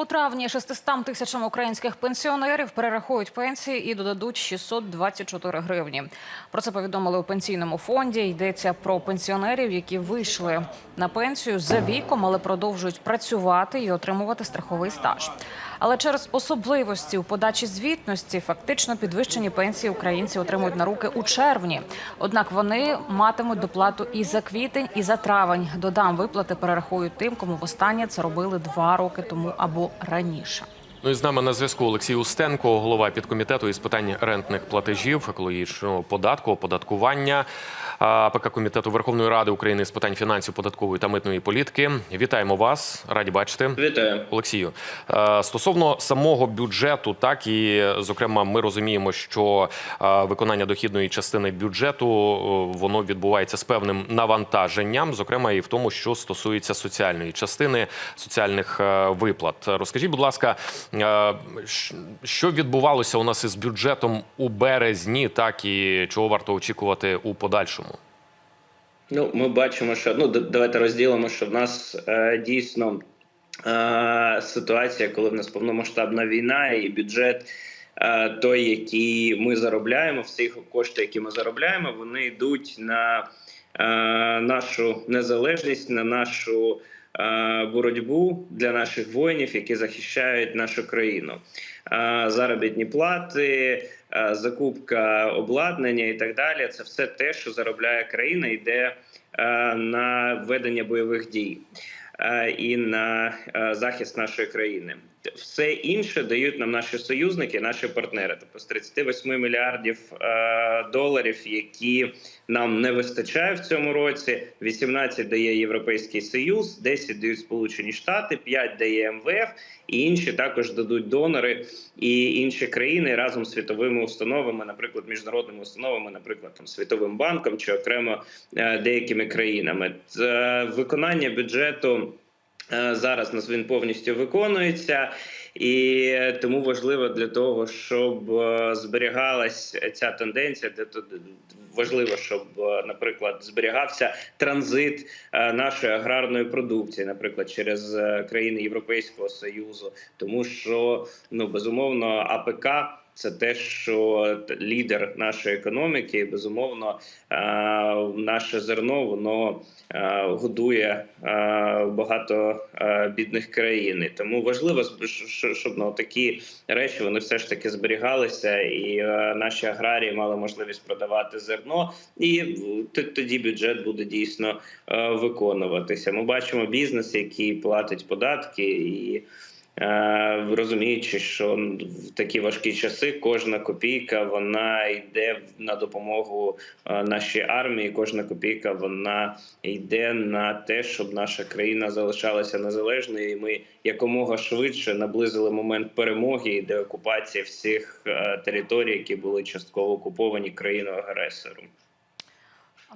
У травні 600 тисячам українських пенсіонерів перерахують пенсії і додадуть 624 гривні. Про це повідомили у пенсійному фонді. Йдеться про пенсіонерів, які вийшли на пенсію за віком, але продовжують працювати і отримувати страховий стаж. Але через особливості у подачі звітності фактично підвищені пенсії українці отримують на руки у червні. Однак вони матимуть доплату і за квітень, і за травень. Додам виплати перерахують тим, кому востаннє це робили два роки тому або раніше. Ну і з нами на зв'язку Олексій Устенко, голова підкомітету із питань рентних платежів, екологічного податку, оподаткування АПК комітету Верховної Ради України з питань фінансів, податкової та митної політики. Вітаємо вас, раді бачити. Вітаю. Олексію, стосовно самого бюджету, так і зокрема, ми розуміємо, що виконання дохідної частини бюджету воно відбувається з певним навантаженням, зокрема і в тому, що стосується соціальної частини соціальних е, виплат. Розкажіть, будь ласка, що відбувалося у нас із бюджетом у березні, так і чого варто очікувати у подальшому? Ну, ми бачимо, що ну давайте розділимо, що в нас е, дійсно е, ситуація, коли в нас повномасштабна війна і бюджет. е, Той, який ми заробляємо, всі кошти, які ми заробляємо, вони йдуть на е, нашу незалежність, на нашу е, боротьбу для наших воїнів, які захищають нашу країну. Е, Заробітні плати, е, закупка обладнання і так далі. Це все те, що заробляє країна, йде е, на ведення бойових дій е, і на е, захист нашої країни. Все інше дають нам наші союзники, наші партнери. Тобто з 38 мільярдів е, доларів, які нам не вистачає в цьому році. 18 дає Європейський Союз, 10 дають Сполучені Штати, 5 дає МВФ, і інші також дадуть донори і інші країни разом з світовими установами, наприклад, міжнародними установами, наприклад, там Світовим банком чи окремо е, деякими країнами. Це виконання бюджету. Е, Зараз нас він повністю виконується, і тому важливо для того, щоб е, зберігалась ця тенденція, того важливо, щоб, е, наприклад, зберігався транзит е, нашої аграрної продукції, наприклад, через е, країни Європейського союзу, тому що ну безумовно АПК. Це те, що лідер нашої економіки, безумовно, наше зерно воно годує багато бідних країн. Тому важливо, щоб- ну, такі речі вони все ж таки зберігалися, і наші аграрії мали можливість продавати зерно, і е, тоді бюджет буде дійсно е, виконуватися. Ми бачимо бізнес, який платить податки і. Е, розуміючи, що в такі важкі часи кожна копійка вона йде на допомогу е, нашій армії. Кожна копійка вона йде на те, щоб наша країна залишалася незалежною, і ми якомога швидше наблизили момент перемоги і деокупації всіх е, територій, які були частково окуповані країною агресором.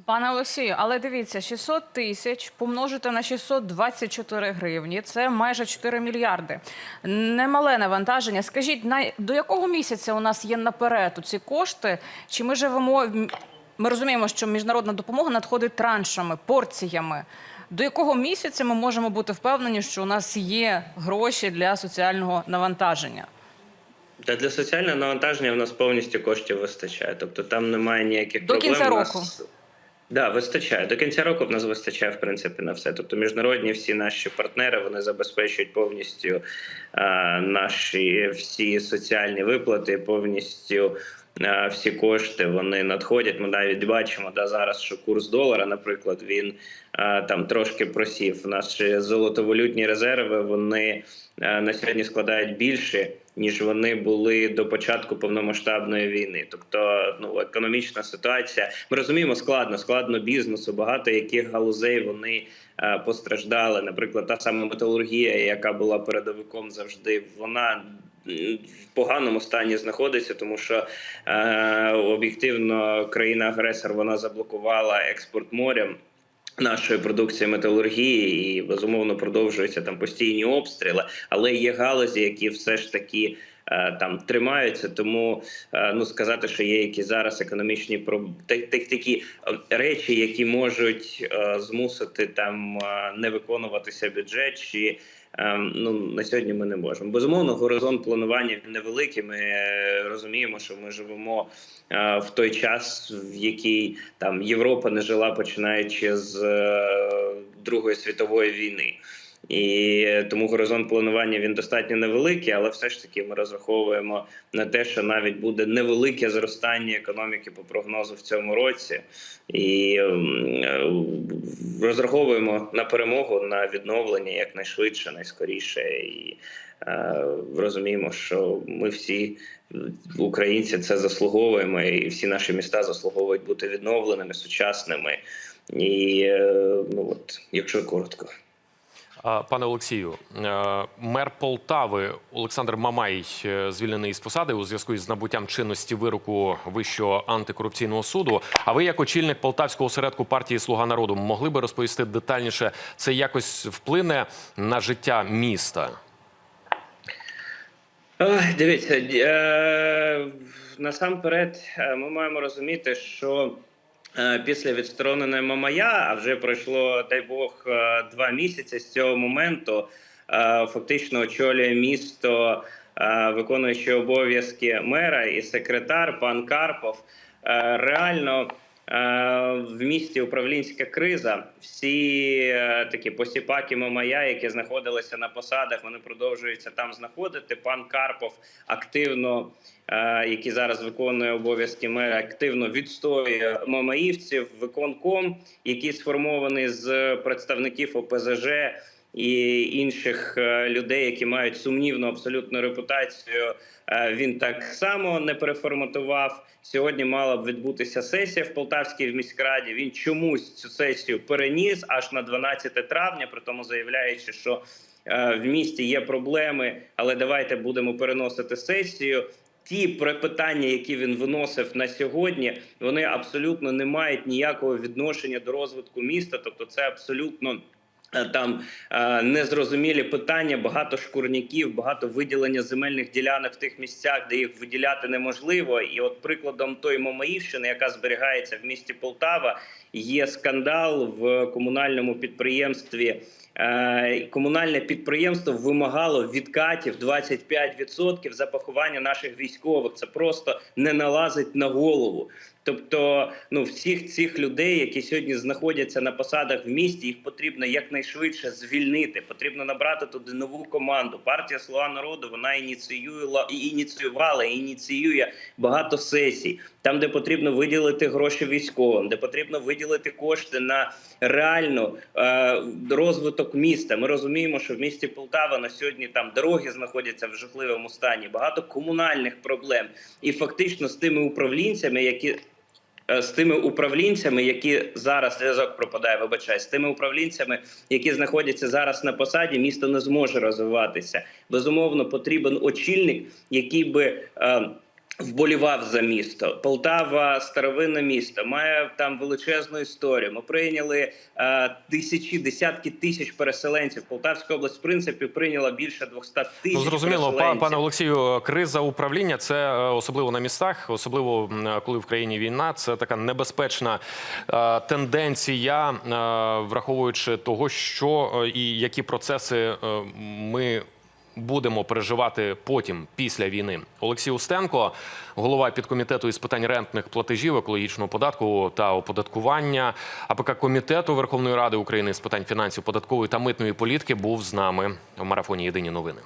Пане Олексію, але дивіться, 600 тисяч помножити на 624 гривні – це майже 4 мільярди. Немале навантаження. Скажіть, на до якого місяця у нас є наперед ці кошти? Чи ми живемо? Ми розуміємо, що міжнародна допомога надходить траншами, порціями. До якого місяця ми можемо бути впевнені, що у нас є гроші для соціального навантаження? Та для соціального навантаження в нас повністю коштів вистачає. Тобто там немає ніяких До проблем. кінця року? Да, вистачає. До кінця року в нас вистачає в принципі на все. Тобто, міжнародні всі наші партнери вони забезпечують повністю е, наші всі соціальні виплати, повністю е, всі кошти вони надходять. Ми навіть бачимо да, зараз, що курс долара, наприклад, він е, там трошки просів. Наші золотовалютні резерви вони е, на сьогодні складають більше. Ніж вони були до початку повномасштабної війни, тобто ну економічна ситуація. Ми розуміємо, складно, складно бізнесу. Багато яких галузей вони е, постраждали. Наприклад, та сама металургія, яка була передовиком завжди, вона в поганому стані знаходиться, тому що е, об'єктивно країна-агресор вона заблокувала експорт морем. Нашої продукції металургії і безумовно продовжуються там постійні обстріли, але є галузі, які все ж таки е, там тримаються. Тому е, ну сказати, що є які зараз економічні такі е, речі, які можуть змусити там не виконуватися бюджет чи ну на сьогодні ми не можемо. Безумовно, горизонт планування невеликий. Ми е, розуміємо, що ми живемо е, в той час, в який там Європа не жила, починаючи з е, Другої світової війни. І тому горизонт планування він достатньо невеликий, але все ж таки ми розраховуємо на те, що навіть буде невелике зростання економіки по прогнозу в цьому році, і ем, розраховуємо на перемогу на відновлення якнайшвидше, найскоріше, і е, розуміємо, що ми всі українці це заслуговуємо, і всі наші міста заслуговують бути відновленими, сучасними. І е, ну от, якщо коротко. Пане Олексію, е, мер Полтави Олександр Мамай е, звільнений із посади у зв'язку із набуттям чинності вироку Вищого антикорупційного суду. А ви, як очільник полтавського осередку партії Слуга народу, могли би розповісти детальніше, це якось вплине на життя міста? Дивіться, е, насамперед ми маємо розуміти, що після відсторонення Мамая, а вже пройшло, дай Бог, е, два місяці з цього моменту, е, фактично очолює місто, е, виконуючи обов'язки мера і секретар пан Карпов. Е, Реально. Е, В місті управлінська криза. Всі е, такі посіпаки Мамая, які знаходилися на посадах, вони продовжуються там знаходити. Пан Карпов активно, е, який зараз виконує обов'язки мера, активно відстоює мамаївців. Виконком, який сформований з представників ОПЗЖ і інших е, людей, які мають сумнівну абсолютну репутацію. е, Він так само не переформатував. Сьогодні мала б відбутися сесія в Полтавській міськраді. Він чомусь цю сесію переніс аж на 12 травня, при тому заявляючи, що е, в місті є проблеми, але давайте будемо переносити сесію. Ті питання, які він виносив на сьогодні, вони абсолютно не мають ніякого відношення до розвитку міста. Тобто, це абсолютно там е, незрозумілі питання, багато шкурняків, багато виділення земельних ділянок в тих місцях, де їх виділяти неможливо. І от прикладом той Мамаївщини, яка зберігається в місті Полтава, є скандал в комунальному підприємстві. Е, Комунальне підприємство вимагало відкатів 25% за поховання наших військових. Це просто не налазить на голову. Тобто, ну всіх цих людей, які сьогодні знаходяться на посадах в місті, їх потрібно якнайшвидше звільнити. Потрібно набрати туди нову команду. Партія Слуга народу вона ініціювала і ініціювала і ініціює багато сесій, там, де потрібно виділити гроші військовим, де потрібно виділити кошти на реально е, розвиток міста. Ми розуміємо, що в місті Полтава на сьогодні там дороги знаходяться в жахливому стані, багато комунальних проблем, і фактично з тими управлінцями, які з тими управлінцями, які зараз зв'язок пропадає, вибачай, з тими управлінцями, які знаходяться зараз на посаді, місто не зможе розвиватися. Безумовно, потрібен очільник, який би. Е, Вболівав за місто Полтава, старовинне місто, має там величезну історію. Ми прийняли е, тисячі, десятки тисяч переселенців. Полтавська область, в принципі, прийняла більше 200 тисяч. Ну, зрозуміло, переселенців. пане Олексію, криза управління це е, особливо на містах, особливо коли в країні війна. Це така небезпечна е, тенденція, е, враховуючи того, що е, і які процеси е, ми. Будемо переживати потім після війни. Олексій Устенко, голова підкомітету із питань рентних платежів, екологічного податку та оподаткування АПК комітету Верховної Ради України з питань фінансів, податкової та митної політики, був з нами в марафоні Єдині новини.